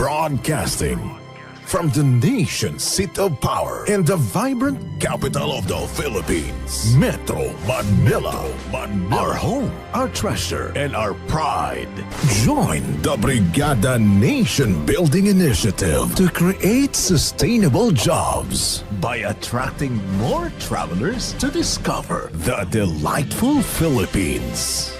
Broadcasting from the nation's seat of power and the vibrant capital of the Philippines, Metro Manila. Manila. Our home, our treasure, and our pride. Join the Brigada Nation Building Initiative to create sustainable jobs by attracting more travelers to discover the delightful Philippines.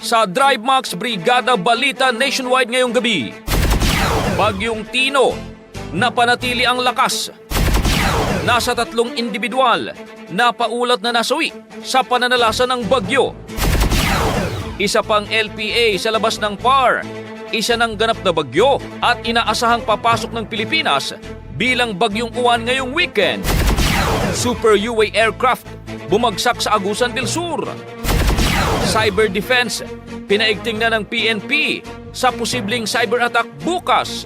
Sa Drive Max Brigada Balita Nationwide ngayong gabi. Bagyong Tino, napanatili ang lakas. Nasa tatlong individual na paulat na nasawi sa pananalasa ng bagyo. Isa pang LPA sa labas ng PAR, isa ng ganap na bagyo at inaasahang papasok ng Pilipinas bilang bagyong uwan ngayong weekend. Super UA aircraft bumagsak sa Agusan del Sur. Cyber defense, pinaigting na ng PNP sa posibleng cyber attack bukas.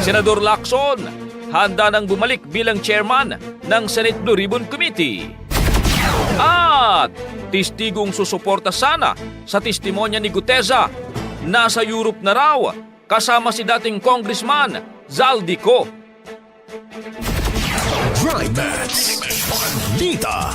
Senador Lacson, handa nang bumalik bilang chairman ng Senate Blue Ribbon Committee. At tistigong susuporta sana sa testimonya ni Guteza, nasa Europe na raw kasama si dating congressman Zaldico. Drive Max. Balita.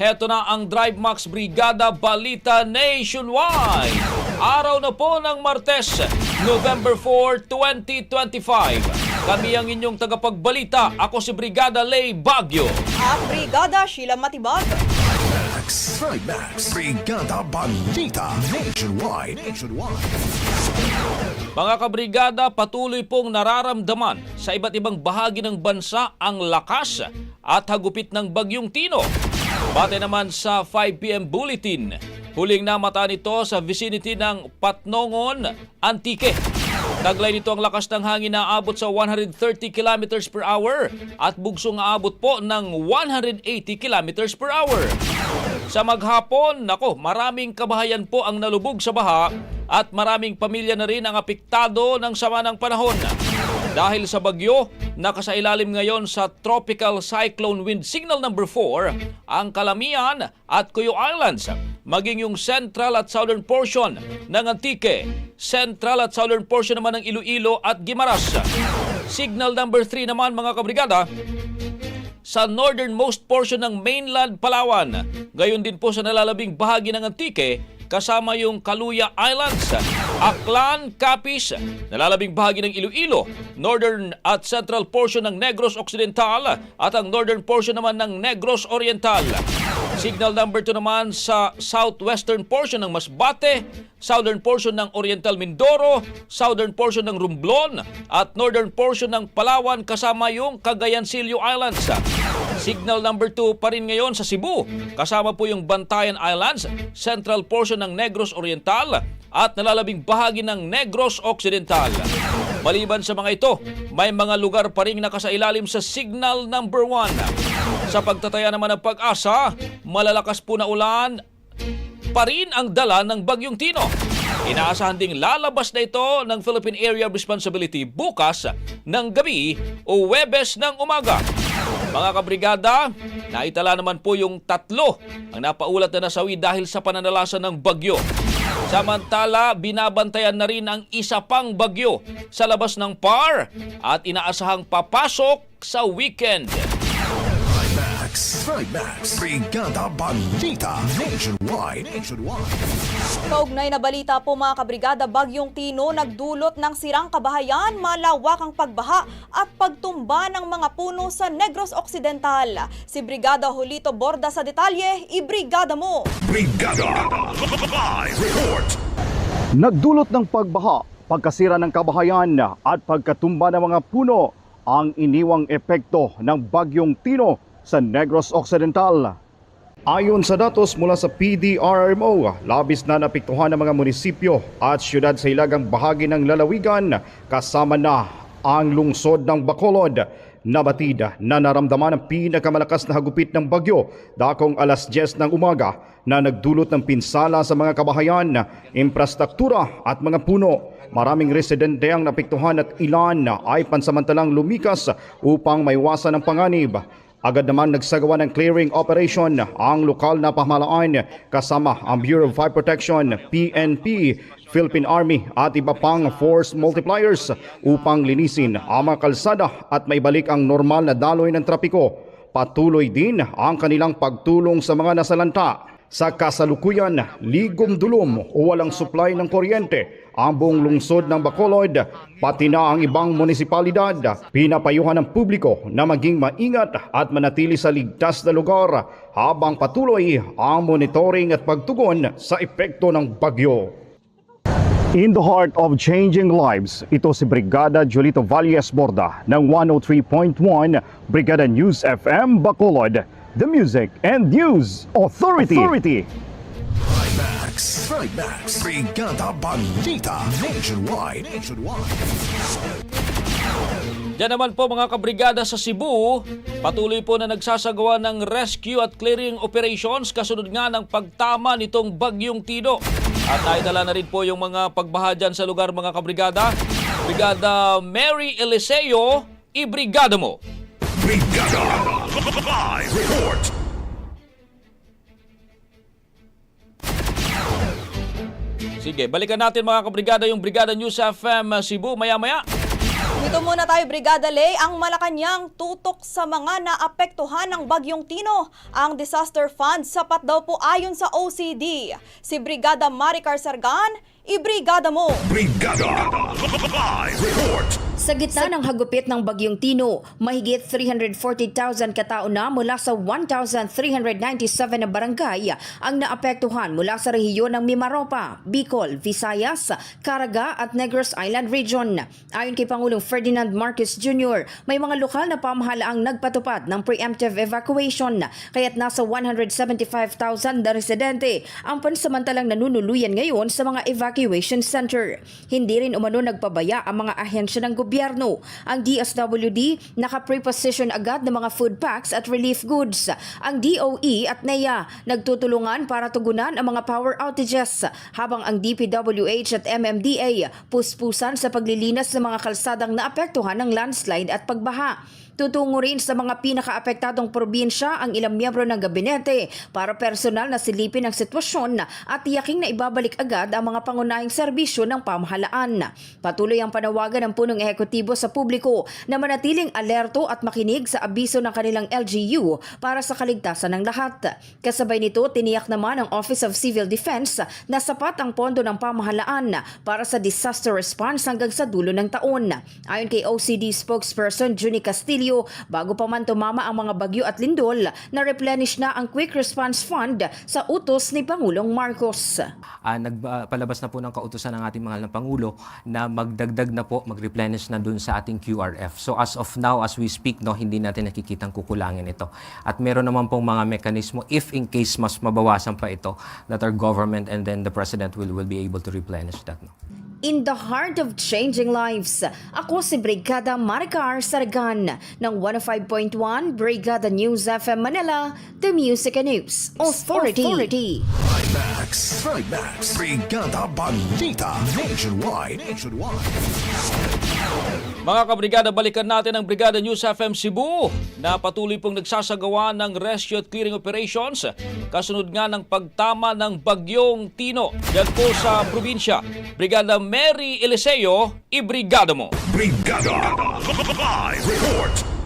heto na ang Drive Max Brigada Balita Nationwide. Araw na po ng Martes, November 4, 2025. Kami ang inyong tagapagbalita. Ako si Brigada Lay Bagyo. At Brigada Sheila Matibag. Max. Thrive Max. Brigada Balita Nationwide. Nationwide. Mga kabrigada, patuloy pong nararamdaman sa iba't ibang bahagi ng bansa ang lakas at hagupit ng Bagyong Tino. Bate naman sa 5pm bulletin, huling namata nito sa vicinity ng Patnongon, Antique. Taglay nito ang lakas ng hangin na aabot sa 130 km per hour at bugsong aabot po ng 180 km per hour. Sa maghapon, nako, maraming kabahayan po ang nalubog sa baha at maraming pamilya na rin ang apektado ng sama ng panahon. Dahil sa bagyo, nakasailalim ngayon sa Tropical Cyclone Wind Signal number 4 ang Calamian at Cuyo Islands, maging yung central at southern portion ng Antique, central at southern portion naman ng Iloilo at Guimaras. Signal number 3 naman mga kabrigada, sa northernmost portion ng mainland Palawan. Gayon din po sa nalalabing bahagi ng Antique, kasama yung Kaluya Islands, Aklan, Capiz, nalalabing bahagi ng Iloilo, northern at central portion ng Negros Occidental at ang northern portion naman ng Negros Oriental. Signal number 2 naman sa southwestern portion ng Masbate, southern portion ng Oriental Mindoro, southern portion ng Romblon at northern portion ng Palawan kasama yung Cagayancillo Islands. Signal number 2 pa rin ngayon sa Cebu. Kasama po yung Bantayan Islands, central portion ng Negros Oriental at nalalabing bahagi ng Negros Occidental. Maliban sa mga ito, may mga lugar pa rin nakasailalim sa signal number 1. Sa pagtataya naman ng pag-asa, malalakas po na ulan pa rin ang dala ng Bagyong Tino. Inaasahan ding lalabas na ito ng Philippine Area of Responsibility bukas ng gabi o Webes ng umaga. Mga kabrigada, naitala naman po yung tatlo ang napaulat na nasawi dahil sa pananalasan ng bagyo. Samantala, binabantayan na rin ang isa pang bagyo sa labas ng PAR at inaasahang papasok sa weekend. Max, Max, Brigada Balita Nationwide. Nationwide. Kaugnay na balita po mga kabrigada, Bagyong Tino nagdulot ng sirang kabahayan, malawakang pagbaha at pagtumba ng mga puno sa Negros Occidental. Si Brigada Julito Borda sa detalye, ibrigada mo! Brigada Live Report Nagdulot ng pagbaha, pagkasira ng kabahayan at pagkatumba ng mga puno ang iniwang epekto ng Bagyong Tino sa Negros Occidental. Ayon sa datos mula sa PDRMO, labis na napiktuhan ng mga munisipyo at syudad sa ilagang bahagi ng lalawigan kasama na ang lungsod ng Bacolod na batid na naramdaman ang pinakamalakas na hagupit ng bagyo dakong alas 10 ng umaga na nagdulot ng pinsala sa mga kabahayan, infrastruktura at mga puno. Maraming residente ang napiktuhan at ilan ay pansamantalang lumikas upang maiwasan ang panganib. Agad naman nagsagawa ng clearing operation ang lokal na pamahalaan kasama ang Bureau of Fire Protection, PNP, Philippine Army at iba pang force multipliers upang linisin ang mga kalsada at maibalik ang normal na daloy ng trapiko. Patuloy din ang kanilang pagtulong sa mga nasalanta. Sa kasalukuyan, ligom dulom o walang supply ng kuryente ang buong lungsod ng Bacolod, pati na ang ibang munisipalidad. Pinapayuhan ng publiko na maging maingat at manatili sa ligtas na lugar habang patuloy ang monitoring at pagtugon sa epekto ng bagyo. In the heart of changing lives, ito si Brigada Julito Valles Borda ng 103.1 Brigada News FM Bacolod, the Music and News Authority. Authority. Max, Max, Brigada Balita Nationwide. Nationwide. Diyan naman po mga kabrigada sa Cebu, patuloy po na nagsasagawa ng rescue at clearing operations kasunod nga ng pagtama nitong Bagyong Tino. At naitala na rin po yung mga pagbaha dyan sa lugar mga kabrigada. Brigada Mary Eliseo, ibrigada mo! Brigada Live Report Sige, balikan natin mga kabrigada yung Brigada News FM Cebu maya-maya. Dito muna tayo, Brigada Lay, ang Malacanang tutok sa mga naapektuhan ng Bagyong Tino. Ang disaster fund sapat daw po ayon sa OCD. Si Brigada Maricar Sargan, ibrigada mo! Brigada Live Report Sa gitna ng hagupit ng Bagyong Tino, mahigit 340,000 katao na mula sa 1,397 na barangay ang naapektuhan mula sa rehiyon ng Mimaropa, Bicol, Visayas, Caraga at Negros Island Region. Ayon kay Pangulong Ferdinand Marcos Jr., may mga lokal na pamahalaang nagpatupad ng preemptive evacuation kaya't nasa 175,000 na residente ang pansamantalang nanunuluyan ngayon sa mga evacuation center. Hindi rin umano nagpabaya ang mga ahensya ng gobyerno. Ang DSWD naka-preposition agad ng mga food packs at relief goods. Ang DOE at NEA nagtutulungan para tugunan ang mga power outages habang ang DPWH at MMDA puspusan sa paglilinas ng mga kalsadang naapektuhan ng landslide at pagbaha. Tutungo rin sa mga pinakaapektadong probinsya ang ilang miyembro ng gabinete para personal na silipin ang sitwasyon at tiyaking na ibabalik agad ang mga pangunahing serbisyo ng pamahalaan. Patuloy ang panawagan ng punong ehekutibo sa publiko na manatiling alerto at makinig sa abiso ng kanilang LGU para sa kaligtasan ng lahat. Kasabay nito, tiniyak naman ang Office of Civil Defense na sapat ang pondo ng pamahalaan para sa disaster response hanggang sa dulo ng taon. Ayon kay OCD spokesperson Junie Castillo, bago pa man tumama ang mga bagyo at lindol, na-replenish na ang Quick Response Fund sa utos ni Pangulong Marcos. Ah, nagpalabas na po ng kautusan ng ating mahal na Pangulo na magdagdag na po, mag-replenish na dun sa ating QRF. So as of now, as we speak, no, hindi natin nakikitang kukulangin ito. At meron naman pong mga mekanismo, if in case mas mabawasan pa ito, that our government and then the President will, will be able to replenish that. No? In the heart of changing lives, ako si Brigada Maricar Saragan ng 105.1 Brigada News FM Manila, The Music and News Authority. Authority. Max, Max, Brigada Balita Nationwide. Nationwide. Mga kabrigada, balikan natin ang Brigada News FM Cebu na patuloy pong nagsasagawa ng rescue at clearing operations kasunod nga ng pagtama ng bagyong Tino dyan po sa probinsya. Brigada Mary Eliseo, ibrigada mo. Brigada Live Report.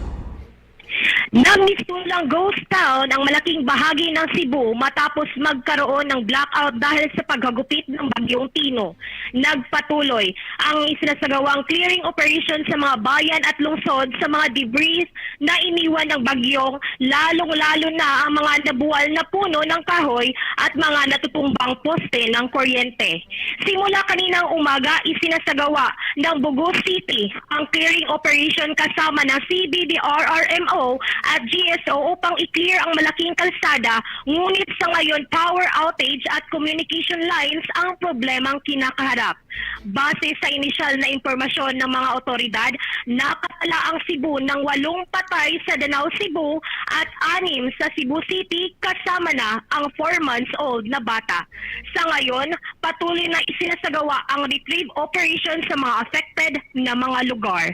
Nagmistulang ghost town ang malaking bahagi ng Cebu matapos magkaroon ng blackout dahil sa paghagupit ng bagyong Tino. Nagpatuloy ang isinasagawang clearing operation sa mga bayan at lungsod sa mga debris na iniwan ng bagyong lalong-lalo na ang mga nabuwal na puno ng kahoy at mga natutumbang poste ng kuryente. Simula kaninang umaga, isinasagawa ng Bugo City ang clearing operation kasama ng CBDRRMO at GSO upang i-clear ang malaking kalsada ngunit sa ngayon power outage at communication lines ang problemang kinakaharap. Base sa inisyal na impormasyon ng mga otoridad, nakatala ang Cebu ng walong patay sa Danao Cebu at anim sa Cebu City kasama na ang 4 months old na bata. Sa ngayon, patuloy na isinasagawa ang retrieve operation sa mga affected na mga lugar.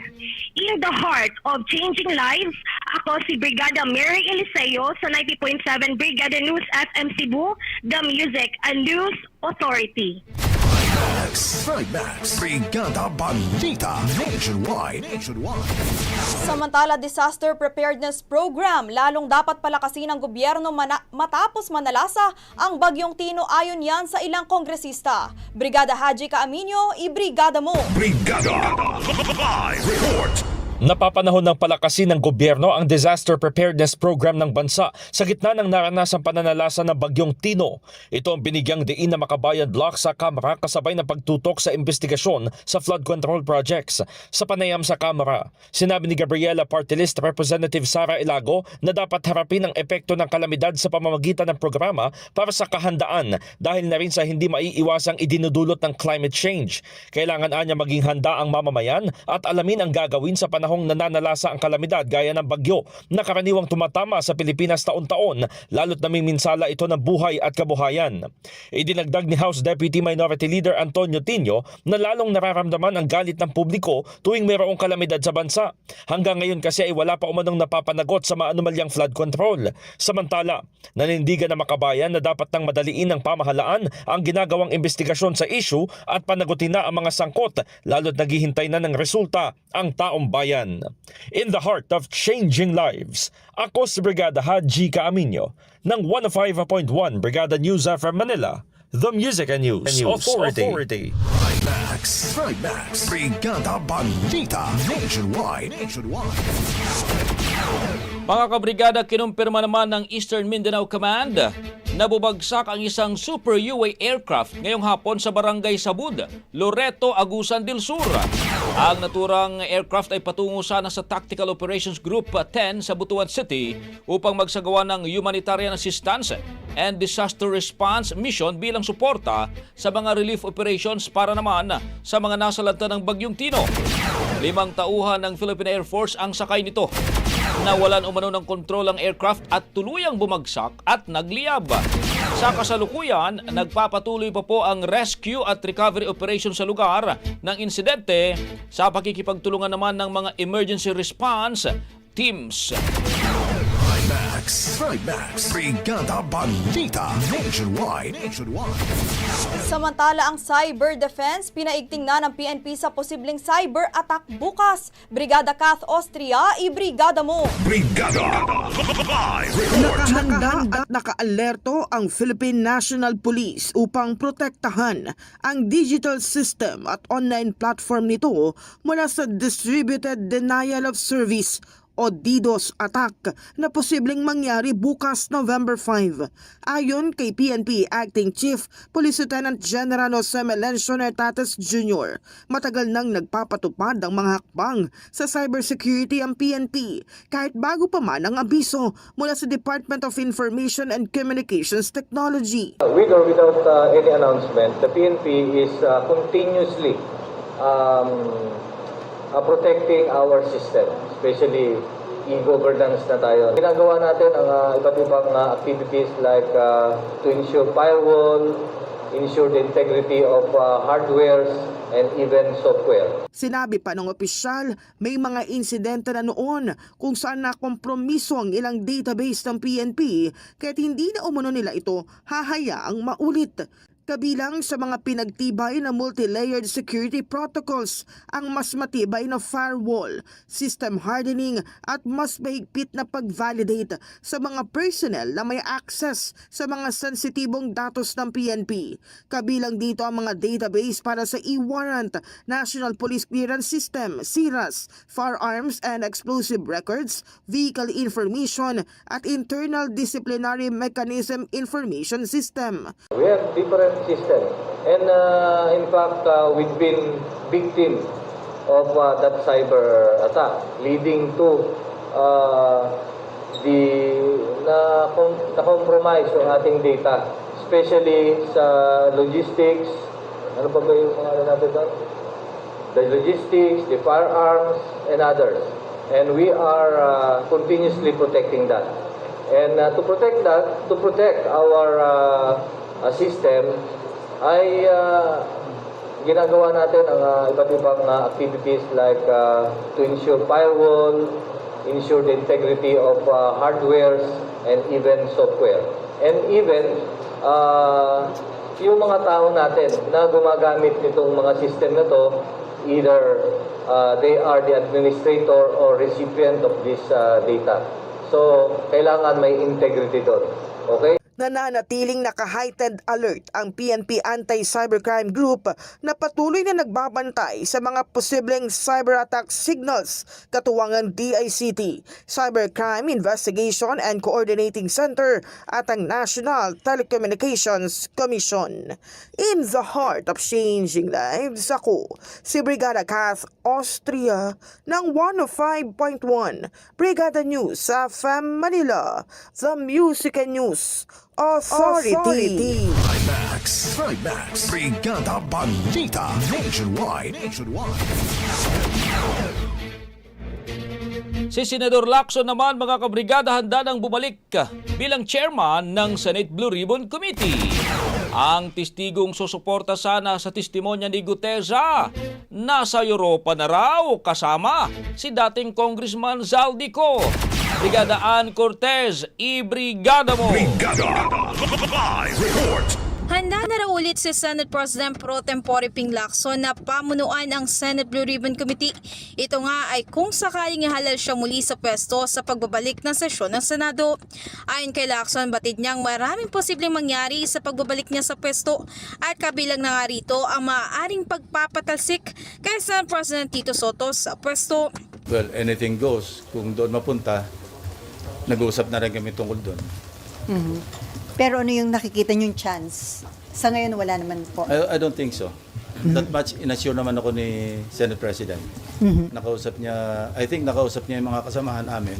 In the heart of changing lives, ako si Brigada Mary Eliseo sa 90.7 Brigada News FM Cebu, the Music and News Authority. Max, Max, Brigada Balita Nationwide. Nationwide. Samantala, disaster preparedness program lalong dapat palakasin ng gobyerno mana- matapos manalasa ang bagyong Tino ayon yan sa ilang kongresista. Brigada Haji Kaaminyo, ibrigada mo! Brigada Live Report. Napapanahon ng palakasin ng gobyerno ang disaster preparedness program ng bansa sa gitna ng naranasang pananalasa ng bagyong Tino. Ito ang binigyang diin na makabayan block sa Kamara kasabay ng pagtutok sa investigasyon sa flood control projects. Sa panayam sa Kamara, sinabi ni Gabriela Party List Representative Sara Ilago na dapat harapin ang epekto ng kalamidad sa pamamagitan ng programa para sa kahandaan dahil na rin sa hindi maiiwasang idinudulot ng climate change. Kailangan anya maging handa ang mamamayan at alamin ang gagawin sa panahong nananalasa ang kalamidad gaya ng bagyo na karaniwang tumatama sa Pilipinas taon-taon lalo't namiminsala ito ng buhay at kabuhayan. Idinagdag ni House Deputy Minority Leader Antonio Tino na lalong nararamdaman ang galit ng publiko tuwing mayroong kalamidad sa bansa. Hanggang ngayon kasi ay wala pa umanong napapanagot sa maanumalyang flood control. Samantala, nanindigan na makabayan na dapat nang madaliin ng pamahalaan ang ginagawang investigasyon sa issue at panagutin na ang mga sangkot lalo't naghihintay na ng resulta ang taong bayan. In the heart of changing lives, ako si Brigada Haji Kaaminyo ng 105.1 Brigada News FM Manila, The Music and News, Authority. Max, Max, Brigada Balita Nationwide. Nationwide. Mga kabrigada, kinumpirma naman ng Eastern Mindanao Command Nabubagsak ang isang Super UA aircraft ngayong hapon sa barangay Sabud, Loreto, Agusan del Sur. Ang naturang aircraft ay patungo sana sa Tactical Operations Group 10 sa Butuan City upang magsagawa ng humanitarian assistance and disaster response mission bilang suporta sa mga relief operations para naman sa mga nasalanta ng Bagyong Tino. Limang tauhan ng Philippine Air Force ang sakay nito. Nawalan umano ng kontrol ang aircraft at tuluyang bumagsak at nagliyab. Sa kasalukuyan, nagpapatuloy pa po ang rescue at recovery operation sa lugar ng insidente sa pakikipagtulungan naman ng mga emergency response teams. Trimax. Trimax. Brigada Balita. Nationwide. Nationwide. Samantala ang cyber defense, pinaigting na ng PNP sa posibleng cyber attack bukas. Brigada Kath Austria, ibrigada mo! Brigada. Live report. Nakahanda at nakaalerto ang Philippine National Police upang protektahan ang digital system at online platform nito mula sa Distributed Denial of Service o DDoS attack na posibleng mangyari bukas November 5. Ayon kay PNP Acting Chief Police Lieutenant General Jose Melencio Nertates Jr., matagal nang nagpapatupad ang mga hakbang sa cybersecurity ang PNP kahit bago pa man ang abiso mula sa Department of Information and Communications Technology. With or without uh, any announcement, the PNP is uh, continuously um, uh, protecting our system, especially e-governance na tayo. Ginagawa natin ang uh, iba't ibang uh, activities like uh, to ensure firewall, ensure the integrity of uh, hardwares, and even software. Sinabi pa ng opisyal, may mga insidente na noon kung saan nakompromiso ang ilang database ng PNP kahit hindi na umano nila ito hahayaang maulit. Kabilang sa mga pinagtibay na multi-layered security protocols ang mas matibay na firewall, system hardening at mas mahigpit na pag-validate sa mga personnel na may access sa mga sensitibong datos ng PNP. Kabilang dito ang mga database para sa e-warrant, National Police Clearance System, SIRAS, Firearms and Explosive Records, Vehicle Information at Internal Disciplinary Mechanism Information System. We have different systems. And uh, in fact, uh, we've been victim of uh, that cyber attack, leading to uh, the na, na compromise ng ating data, especially sa logistics. Ano pa ba yung mga natin doon? The logistics, the firearms, and others. And we are uh, continuously protecting that. And uh, to protect that, to protect our uh, uh, system, ay uh, ginagawa natin ang uh, iba't ibang uh, activities like uh, to ensure firewall, ensure the integrity of uh, hardwares, and even software. And even uh, yung mga tao natin na gumagamit nitong mga system na to, either uh, they are the administrator or recipient of this uh, data. So, kailangan may integrity doon. Okay? Nananatiling naka-heightened alert ang PNP Anti-Cybercrime Group na patuloy na nagbabantay sa mga posibleng cyber attack signals katuwangan DICT, Cybercrime Investigation and Coordinating Center at ang National Telecommunications Commission. In the heart of changing lives, ako si Brigada Kath Austria ng 105.1 Brigada News sa FM Manila, The Music and News Authority. Trimax. Trimax. Brigada Balita. Nationwide. Nationwide. Si Senador Lacson naman mga kabrigada handa nang bumalik bilang chairman ng Senate Blue Ribbon Committee. Ang testigong susuporta sana sa testimonya ni Guteza nasa Europa na raw kasama si dating Congressman Zaldico. Brigada Ann Cortez, i-brigada mo! Brigada. Live report. Handa na raw ulit si Senate President Pro Tempore Ping Lacson na pamunuan ang Senate Blue Ribbon Committee. Ito nga ay kung sakaling ihalal siya muli sa pwesto sa pagbabalik ng sesyon ng Senado. Ayon kay Lacson, batid niyang maraming posibleng mangyari sa pagbabalik niya sa pwesto at kabilang na nga rito ang maaaring pagpapatalsik kay Senate President Tito Soto sa pwesto. Well, anything goes. Kung doon mapunta, nag-uusap na rin kami tungkol doon. Pero ano yung nakikita niyong chance? Sa ngayon, wala naman po. I, I don't think so. That much inassure naman ako ni Senate President. Nakausap niya, I think nakausap niya yung mga kasamahan namin.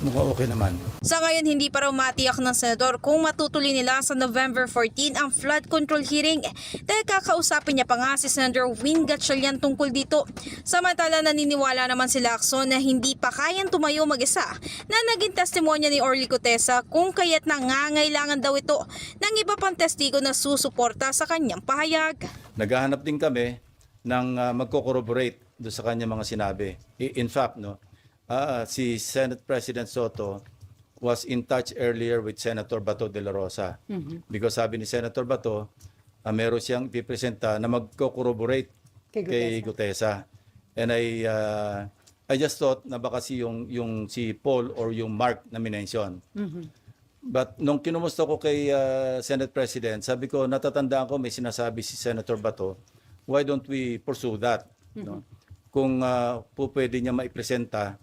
Mukhang okay naman. Sa ngayon, hindi pa raw matiyak ng senador kung matutuloy nila sa November 14 ang flood control hearing dahil kakausapin niya pa nga si Senator Win Gatchalian tungkol dito. Samantala naniniwala naman si Lacson na hindi pa kayang tumayo mag-isa na naging testimonya ni Orly Cotesa kung kaya't nangangailangan daw ito ng iba pang testigo na susuporta sa kanyang pahayag. Naghahanap din kami ng uh, magko-corroborate doon sa kanya mga sinabi. In fact, no, ah, si Senate President Soto was in touch earlier with Senator Bato de la Rosa. Because sabi ni Senator Bato, uh, meron siyang ipipresenta na magko-corroborate Kay kay Gutesa. And I uh, I just thought na baka si yung yung si Paul or yung Mark na minention. But nung kinumusta ko kay uh, Senate President, sabi ko natatandaan ko may sinasabi si Senator Bato, why don't we pursue that? No? Kung uh, po pwede niya maipresenta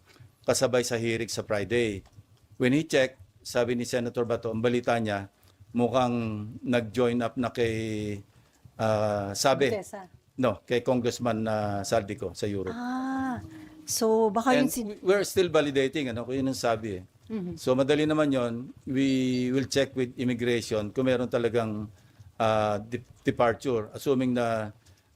kasabay sa hearing sa Friday. When he checked, sabi ni Senator Bato, ang balita niya, mukhang nag-join up na kay uh, sabi, Gutesa. no, kay Congressman uh, Saldico sa Europe. Ah, so baka And yung si... we're still validating, ano, kung yun ang sabi eh. So madali naman yon. We will check with immigration kung meron talagang uh, de- departure, assuming na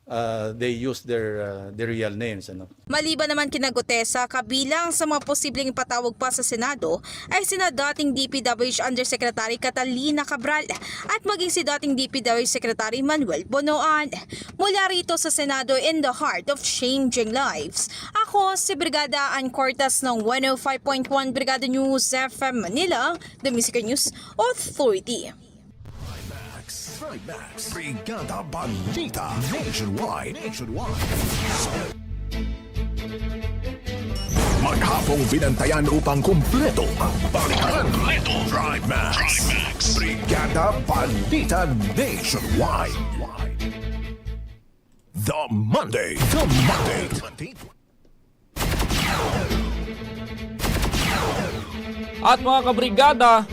uh, they use their uh, their real names. Ano. Maliban naman kina Gutesa, kabilang sa mga posibleng patawag pa sa Senado ay sina dating DPWH Undersecretary Catalina Cabral at maging si dating DPWH Secretary Manuel Bonoan. Mula rito sa Senado in the heart of changing lives. Ako si Brigada Ann Cortas ng 105.1 Brigada News FM Manila, The Music News Authority. Trimax. Brigada Balita Nationwide. Nationwide. Maghapong binantayan upang kumpleto ang balikan. Kumpleto. Trimax. Brigada Balita Nationwide. The Monday. The Monday. At mga kabrigada,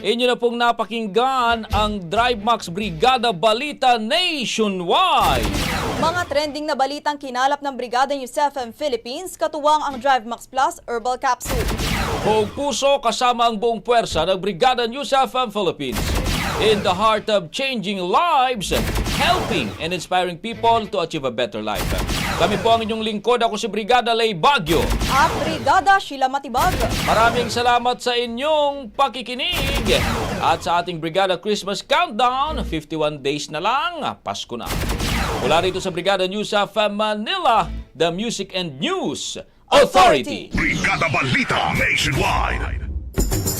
inyo na pong napakinggan ang Drive Max Brigada Balita Nationwide. Mga trending na balitang kinalap ng Brigada News FM Philippines, katuwang ang Drive Max Plus Herbal Capsule. Buong puso kasama ang buong puwersa ng Brigada News FM Philippines. In the heart of changing lives, helping and inspiring people to achieve a better life. Kami po ang inyong lingkod. Ako si Brigada Lay Bagyo. At Brigada Sheila Matibag. Maraming salamat sa inyong pakikinig. At sa ating Brigada Christmas Countdown, 51 days na lang, Pasko na. Mula rito sa Brigada News of Manila, the Music and News Authority. Brigada Balita Nationwide.